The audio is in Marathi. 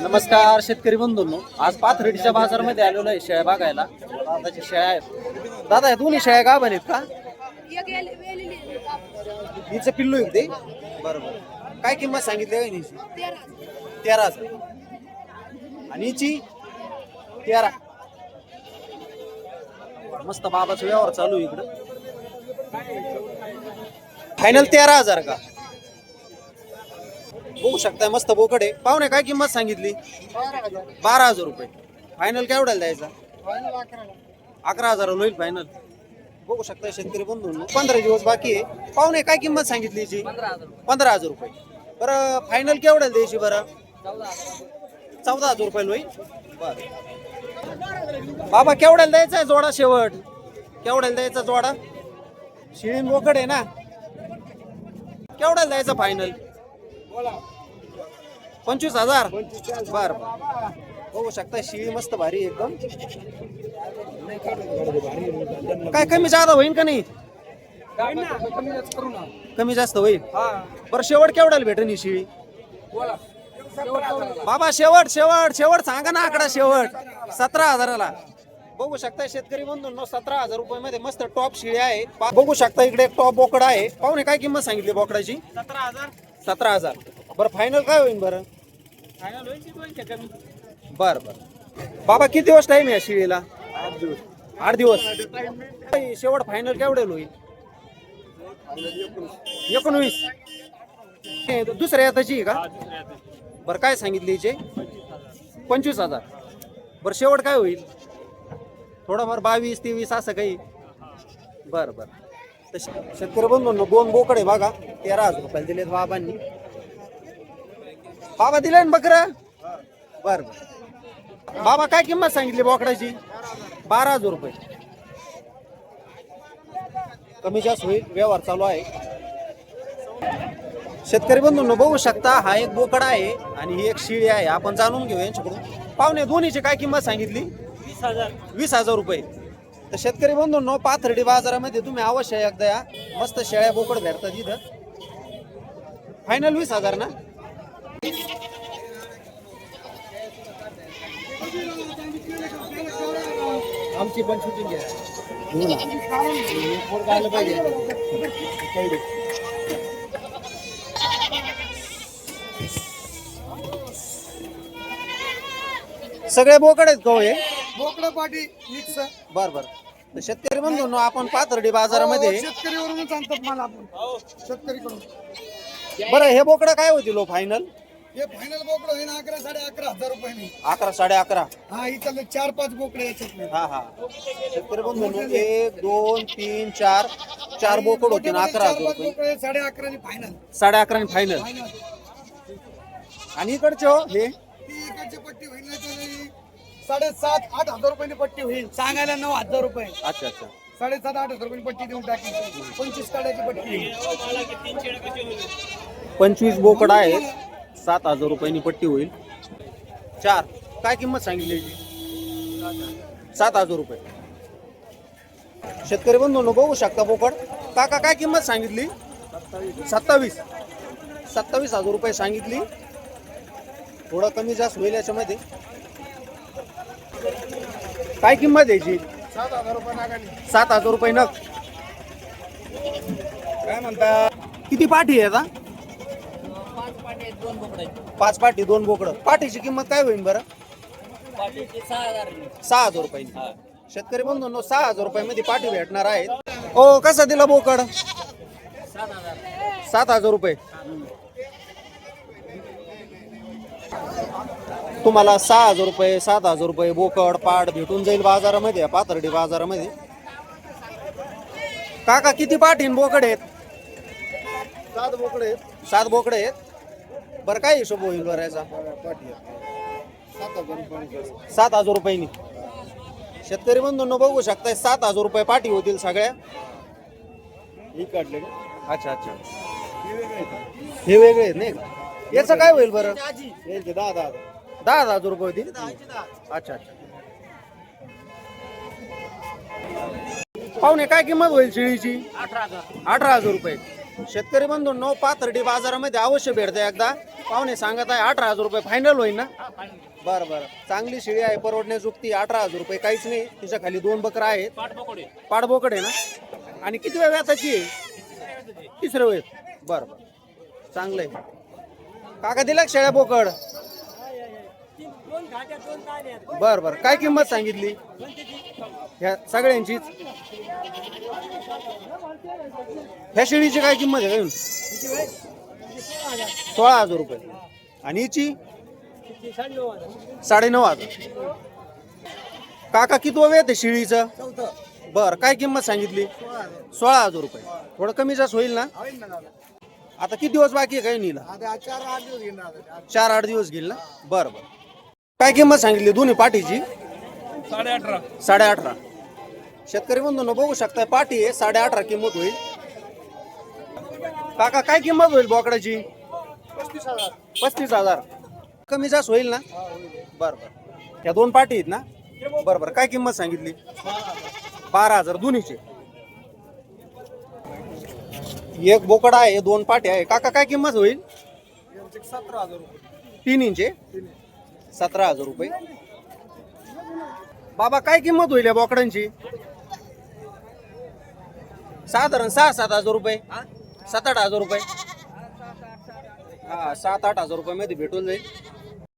नमस्कार शेतकरी बंधूंनो. आज पाथर्डीच्या बाजारमध्ये आलेलो आहे शेळ्या बघायला. दादाच्या शेळ्या आहेत. दादा या दोन्ही शेळ्या का आहेत का? हिचं पिल्लू आहे ते? बरोबर. काय किंमत सांगितली आहे हिची? तेरा. हजार. आणि हिची? तेरा. मस्त बाबाचा व्यवहार चालू आहे इकडं. फायनल तेरा हजार का? बघू शकताय मस्त बोकड आहे. पाहुणे काय किंमत सांगितली? बारा हजार रुपये. फायनल केवढ्याला द्यायचा? अकरा हजार होईल फायनल बघू शकता शेतकरी बंधू पंधरा दिवस बाकी आहे. पाहुणे काय किंमत सांगितली याची? पंधरा हजार रुपये. बरं फायनल केवढ्याला द्यायची बरं? चौदा हजार रुपये होईल. बरं. बाबा केवढ्याला द्यायचा आहे जोडा शेवट? केवढ्याला द्यायचा जोडा? शिळीन बोकड आहे ना? केवढ्याला द्यायचा फायनल बोला पंचवीस हजार. बर. बघू शकता शिळी मस्त भारी एकदम. काय कमी जादा होईल का नाही? कमी जास्त होईल. बरं शेवट केवढ्याला भेटेल ही शिळी? बाबा शेवट शेवट शेवट सांगा ना आकडा शेवट. सतरा हजाराला. बघू शकता शेतकरी बंधूंनो सतरा हजार रुपये मध्ये मस्त टॉप शिळी आहे. बघू शकता इकडे एक टॉप बोकडा आहे. पाहुणे काय किंमत सांगितली बोकडाची? सतरा हजार. सतरा हजार. बरं फायनल काय होईल बरं? बर बर. बाबा किती दिवस टाइम आहे या शिळीला? आठ दिवस. शेवट फायनल केवढेल होईल एकोणवीस. हे दुसऱ्या याताची का? बरं काय सांगितली हिचे? पंचवीस हजार. बरं शेवट काय होईल? थोडंफार बावीस तेवीस असं काही? बरं बरं. तर शेतकरी बंधूंनो दोन बोकडे बघा. तेरा हजार रुपयाला दिलेत बाबांनी. बाबा दिले ना बकरं? बरं बरं. बाबा काय किंमत सांगितली बोकडाची? बारा हजार रुपये. कमी जास्त होईल व्यवहार चालू आहे. शेतकरी बंधूंनो बघू शकता हा एक बोकड आहे आणि ही एक शिळी आहे. आपण जाणून घेऊ यांच्याकडून. पाहुणे दोन्हीची काय किंमत सांगितली? वीस हजार. वीस हजार रुपये. तर शेतकरी बंधूंनो पाथर्डी बाजारामध्ये तुम्ही अवश्य एकदा या. मस्त शेळ्या बोकड भेटतात इथं. फायनल वीस हजार ना? आमची पण शूटिंग घ्या पाहिजे. सगळे बोकड आहेत का हो हे? बोकडा पाटी मिक्स बर बर. तर शेतकरी बंधूंनो आपण पाथर्डी बाजारामध्ये. शेतकरीवरूनच आणतात माल आपण. शेतकरीकडून. बरं हे बोकडं काय होतील हो फायनल हे फायनल बोकडं होईन अकरा साडे अकरा हजार रुपयाने अकरा साडे अकरा. हा इथले चार पाच बोकडे याच्यात हा हा. शेतकरी एक दोन तीन चार चार बोकड होतील अकरा चार हजार रुपये. बोकडे साडे अकरा फायनल साडे अकरा फायनल आणि इकडचे हो हे? ती इकडची पट्टी होईल साडेसात आठ हजार रुपयाची पट्टी होईल. सांगायला नऊ हजार रुपये. अच्छा अच्छा. साडेसात आठ हजार रुपयाची पट्टी देऊन टाकी पंचवीस काढायची पट्टी पंचवीस बोकड आहेत. सात हजार रुपयांनी पट्टी होईल. चार. काय किंमत सांगितली सात हजार रुपये. शेतकरी बंधूंनो बघू शकता बोकड. काका काय किंमत सांगितली? सत्तावीस. सत्तावीस हजार रुपये सांगितली. थोडं कमी जास्त होईल याच्यामध्ये. काय किंमत द्यायची सात हजार रुपये सात हजार रुपये नग. काय म्हणता? किती पाठी आहे आता? पाच पाठी दोन बोकडं. पाठीची किंमत काय होईल बरं? पाटीचे सहा हजार रुपये. शेतकरी बंधूंनो सहा हजार रुपयामध्ये पाठी भेटणार आहेत. ओ कसा दिला बोकड? सात हजार. सात हजार रुपये. तुम्हाला सहा हजार रुपये सात हजार रुपये बोकड पाट भेटून जाईल बाजारामध्ये पाथर्डी बाजारामध्ये. काका किती पाठीन बोकड आहेत? सात बोकडे आहेत. सात बोकडे आहेत. बरं काय हिशोब होईल बरं याचा? सात हजार रुपये रुपयांनी. शेतकरी बंधूंनो बघू शकताय सात हजार रुपये पाठी होतील सगळ्या. ही काढले अच्छा अच्छा. हे वेगळे आहेत नाही का? याचं काय होईल बरं? दहा. दहा दहा हजार रुपये होतील. अच्छा अच्छा. पाहुणे काय किंमत होईल शिळीची? अठरा हजार. रुपये. शेतकरी बंधूंनो पाथर्डी बाजारामध्ये अवश्य भेट द्या एकदा. पाहुणे सांगत आहे अठरा हजार रुपये फायनल होईल ना? बरं बरं. चांगली शिळी आहे परवडण्यास चुकती अठरा हजार रुपये. काहीच नाही तिच्या खाली दोन बकरं आहेत. पाडबोकड आहे. ना? आणि किती वेळ व्याताची आहे? तिसरं वेळ बरं बरं. चांगलं आहे. काका दिला शेळ्या बोकड? बर बर. काय किंमत सांगितली? ह्या सगळ्यांचीच? ह्या शेळीची काय किंमत आहे काय सोळा हजार रुपये. आणि हिची? साडेनऊ हजार. काका किती वेळ आहे शेळीचं? बर काय किंमत सांगितली? सोळा हजार रुपये. थोडं कमी जास्त होईल ना? आता किती दिवस बाकी आहे काय नीला? चार आठ दिवस चार आठ दिवस घेईल ना? बरं बरं. काय किंमत सांगितली दोन्ही पाठीची? साडे अठरा साडे अठरा शेतकरी बंधूंनो बघू शकताय पाठी आहे साडे अठरा किंमत होईल. काका काय किंमत होईल बोकडाची? पस्तीस हजार. पस्तीस हजार कमी जास्त होईल ना? बरं बरं. त्या दोन पाठी आहेत ना? बरं बरं. काय किंमत सांगितली? बारा हजार दोन्हीचे. एक बोकड आहे दोन पाठी आहे. काका काय किंमत होईल? सतरा हजार तीन इंचे सतरा हजार रुपये. बाबा काय किंमत होईल या बोकडांची? साधारण सहा सात हजार रुपये. सात आठ हजार रुपये. हा सात आठ हजार रुपये मध्ये भेटून जाईल.